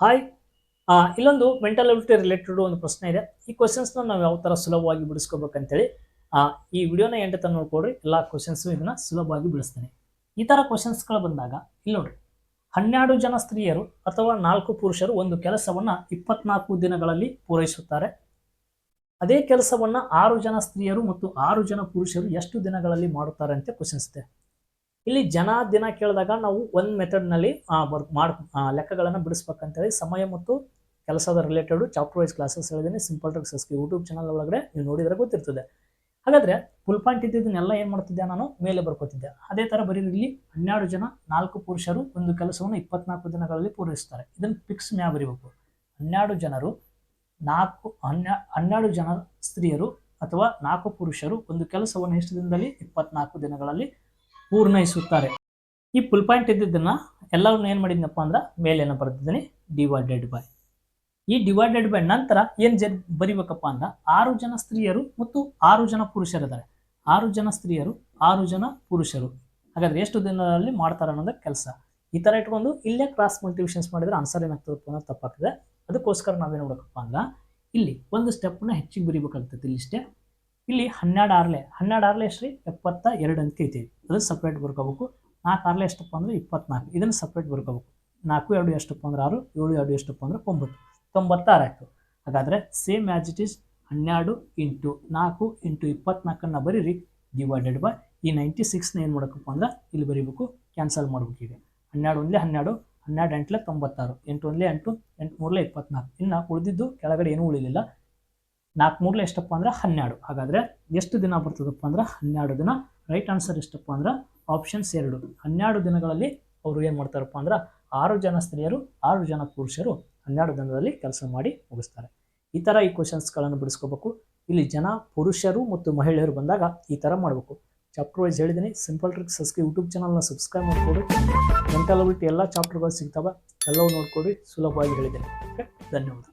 Hi ಇಲ್ಲೊಂದು mental health related ಒಂದು ಪ್ರಶ್ನೆ ಇದೆ. ಈ ಕ್ವಶನ್ಸ್ನ ನಾವು ಯಾವ ಥರ ಸುಲಭವಾಗಿ ಬಿಡಿಸ್ಕೋಬೇಕಂತೇಳಿ ಈ ವಿಡಿಯೋನ ಎಂಟು ತನಕ ನೋಡ್ಕೊಡ್ರಿ ಎಲ್ಲ ಕ್ವಶನ್ಸು ಇದನ್ನ ಸುಲಭವಾಗಿ ಬಿಡಿಸ್ತೀನಿ. ಈ ಥರ ಕ್ವಶನ್ಸ್ಗಳು ಬಂದಾಗ ಇಲ್ಲಿ ನೋಡ್ರಿ. ಹನ್ನೆರಡು ಜನ ಸ್ತ್ರೀಯರು ಅಥವಾ ನಾಲ್ಕು ಪುರುಷರು ಒಂದು ಕೆಲಸವನ್ನ ಇಪ್ಪತ್ನಾಲ್ಕು ದಿನಗಳಲ್ಲಿ ಪೂರೈಸುತ್ತಾರೆ. ಅದೇ ಕೆಲಸವನ್ನ ಆರು ಜನ ಸ್ತ್ರೀಯರು ಮತ್ತು ಆರು ಜನ ಪುರುಷರು ಎಷ್ಟು ದಿನಗಳಲ್ಲಿ ಮಾಡುತ್ತಾರೆ ಅಂತ ಕ್ವಶನ್ಸ್ ಇದೆ. ಇಲ್ಲಿ ಜನ ದಿನ ಕೇಳಿದಾಗ ನಾವು ಒಂದು ಮೆಥಡ್ನಲ್ಲಿ ಮಾಡ್ ಲೆಕ್ಕಗಳನ್ನು ಬಿಡಿಸ್ಬೇಕಂತೇಳಿ ಸಮಯ ಮತ್ತು ಕೆಲಸದ ರಿಲೇಟೆಡ್ ಚಾಪ್ಟರ್ ವೈಸ್ ಕ್ಲಾಸಸ್ ಹೇಳಿದ್ದೀನಿ ಸಿಂಪಲ್ ಟ್ರಿಕ್ಸಸ್ಗೆ ಯೂಟ್ಯೂಬ್ ಚಾನಲ್ ಒಳಗಡೆ ನೀವು ನೋಡಿದರೆ ಗೊತ್ತಿರ್ತದೆ. ಹಾಗಾದ್ರೆ ಫುಲ್ ಪಾಯಿಂಟ್ ಇದ್ದಿದ್ದನ್ನೆಲ್ಲ ಏನು ಮಾಡ್ತಿದ್ದೆ ನಾನು? ಮೇಲೆ ಬರ್ಕೋತಿದ್ದೆ. ಅದೇ ಥರ ಬರೀ ಇಲ್ಲಿ ಹನ್ನೆರಡು ಜನ, ನಾಲ್ಕು ಪುರುಷರು, ಒಂದು ಕೆಲಸವನ್ನು ಇಪ್ಪತ್ನಾಲ್ಕು ದಿನಗಳಲ್ಲಿ ಪೂರೈಸ್ತಾರೆ. ಇದನ್ನು ಫಿಕ್ಸ್ ಮ್ಯಾ ಬರೀಬೇಕು. ಹನ್ನೆರಡು ಜನರು, ನಾಲ್ಕು, ಹನ್ನೆ, ಹನ್ನೆರಡು ಜನ ಸ್ತ್ರೀಯರು ಅಥವಾ ನಾಲ್ಕು ಪುರುಷರು ಒಂದು ಕೆಲಸವನ್ನು ಎಷ್ಟು ದಿನದಲ್ಲಿ? ಇಪ್ಪತ್ನಾಲ್ಕು ದಿನಗಳಲ್ಲಿ ಪೂರ್ಣಯಿಸುತ್ತಾರೆ ಈ ಫುಲ್ ಪಾಯಿಂಟ್ ಇದ್ದಿದ್ದನ್ನ ಎಲ್ಲವನ್ನು ಏನು ಮಾಡಿದ್ನಪ್ಪ ಅಂದ್ರೆ ಮೇಲೇನ ಬರ್ತಿದ್ದೀನಿ ಡಿವೈಡೆಡ್ ಬೈ ಈ ಡಿವೈಡೆಡ್ ಬೈ ನಂತರ ಏನು ಜ ಬರಿಬೇಕಪ್ಪ ಅಂದ್ರೆ ಆರು ಜನ ಸ್ತ್ರೀಯರು ಮತ್ತು ಆರು ಜನ ಪುರುಷರಿದ್ದಾರೆ. ಆರು ಜನ ಸ್ತ್ರೀಯರು, ಆರು ಜನ ಪುರುಷರು. ಹಾಗಾದ್ರೆ ಎಷ್ಟು ದಿನದಲ್ಲಿ ಮಾಡ್ತಾರೆ ಅನ್ನೋದು ಕೆಲಸ. ಈ ಥರ ಇಟ್ಕೊಂಡು ಇಲ್ಲೇ ಕ್ರಾಸ್ ಮಲ್ಟಿವಿಷನ್ಸ್ ಮಾಡಿದ್ರೆ ಆನ್ಸರ್ ಏನಾಗ್ತದಪ್ಪ ಅನ್ನೋದು ತಪ್ಪಾಗ್ತದೆ. ಅದಕ್ಕೋಸ್ಕರ ನಾವೇನು ನೋಡೋಕಪ್ಪ ಅಂದ್ರೆ ಇಲ್ಲಿ ಒಂದು ಸ್ಟೆಪ್ನ ಹೆಚ್ಚಿಗೆ ಬರಿಬೇಕಾಗ್ತದೆ ಇಲ್ಲಿ ಇಷ್ಟೇ. ಇಲ್ಲಿ ಹನ್ನೆರಡು ಆರ್ಲೆ ಹನ್ನೆರಡು ಆರ್ಲೆ ಎಷ್ಟು ರೀ ಎಪ್ಪತ್ತ ಎರಡು ಅಂಕ ಐತಿ ಅದನ್ನು ಸಪ್ರೇಟ್ ಬರ್ಕೋಬೇಕು. ನಾಲ್ಕು ಆರ್ಲೆ ಎಷ್ಟಪ್ಪ ಅಂದ್ರೆ ಇಪ್ಪತ್ನಾಲ್ಕು. ಇದನ್ನು ಸಪ್ರೇಟ್ ಬರ್ಕೋಬೇಕು. ನಾಲ್ಕು ಎರಡು ಎಷ್ಟಪ್ಪ ಅಂದ್ರೆ ಆರು, ಏಳು ಎರಡು ಎಷ್ಟಪ್ಪ ಅಂದ್ರೆ ಒಂಬತ್ತು. ತೊಂಬತ್ತಾರು ಆಯಿತು. ಹಾಗಾದರೆ ಸೇಮ್ ಆ್ಯಸ್ ಇಟ್ ಈಸ್ ಹನ್ನೆರಡು ಇಂಟು ನಾಲ್ಕು ಇಂಟು ಇಪ್ಪತ್ನಾಲ್ಕನ್ನು ಬರೀರಿ. ಡಿವೈಡೆಡ್ ಬೈ ಈ ನೈಂಟಿ ಸಿಕ್ಸ್ನ ಏನು ಮಾಡಬೇಕಪ್ಪ ಅಂದ್ರೆ ಇಲ್ಲಿ ಬರೀಬೇಕು ಕ್ಯಾನ್ಸಲ್ ಮಾಡ್ಬೇಕು ಈಗ ಹನ್ನೆರಡು ಒಂದಲೇ ಹನ್ನೆರಡು ಹನ್ನೆರಡು ಎಂಟ್ಲೆ ತೊಂಬತ್ತಾರು. ಎಂಟು ಒಂದಲೇ ಎಂಟು ಎಂಟು ಮೂರಲೇ ಇಪ್ಪತ್ನಾಲ್ಕು. ಇನ್ನು ಉಳಿದಿದ್ದು ಕೆಳಗಡೆ ಏನೂ ಉಳಿಲಿಲ್ಲ. ನಾಲ್ಕು ಮೂರ್ಲೆ ಎಷ್ಟಪ್ಪ ಅಂದ್ರೆ ಹನ್ನೆರಡು. ಹಾಗಾದ್ರೆ ಎಷ್ಟು ದಿನ ಬರ್ತದಪ್ಪ ಅಂದ್ರೆ ಹನ್ನೆರಡು ದಿನ. ರೈಟ್ ಆನ್ಸರ್ ಎಷ್ಟಪ್ಪ ಅಂದ್ರೆ ಆಪ್ಷನ್ಸ್ ಎರಡು. ಹನ್ನೆರಡು ದಿನಗಳಲ್ಲಿ ಅವರು ಏನು ಮಾಡ್ತಾರಪ್ಪ ಅಂದ್ರೆ ಆರು ಜನ ಸ್ತ್ರೀಯರು, ಆರು ಜನ ಪುರುಷರು ಹನ್ನೆರಡು ದಿನದಲ್ಲಿ ಕೆಲಸ ಮಾಡಿ ಮುಗಿಸ್ತಾರೆ. ಈ ಥರ ಈ ಕ್ವಶನ್ಸ್ಗಳನ್ನು ಬಿಡಿಸ್ಕೋಬೇಕು. ಇಲ್ಲಿ ಜನ ಪುರುಷರು ಮತ್ತು ಮಹಿಳೆಯರು ಬಂದಾಗ ಈ ಥರ ಮಾಡಬೇಕು. ಚಾಪ್ಟರ್ ವೈಸ್ ಹೇಳಿದ್ದೀನಿ ಸಿಂಪಲ್ ಟ್ರಿಕ್ಸಸ್ಗೆ ಯೂಟ್ಯೂಬ್ ಚಾನಲ್ನ ಸಬ್ಸ್ಕ್ರೈಬ್ ಮಾಡ್ಕೊಡಿ. ಮೆಂಟಲ್ ಅಬಿಲಿಟಿ ಎಲ್ಲ ಚಾಪ್ಟರ್ಗಳು ಸಿಗ್ತವೆ, ಎಲ್ಲವೂ ನೋಡ್ಕೊಡಿ. ಸುಲಭವಾಗಿ ಹೇಳಿದ್ದೀನಿ ಓಕೆ ಧನ್ಯವಾದ.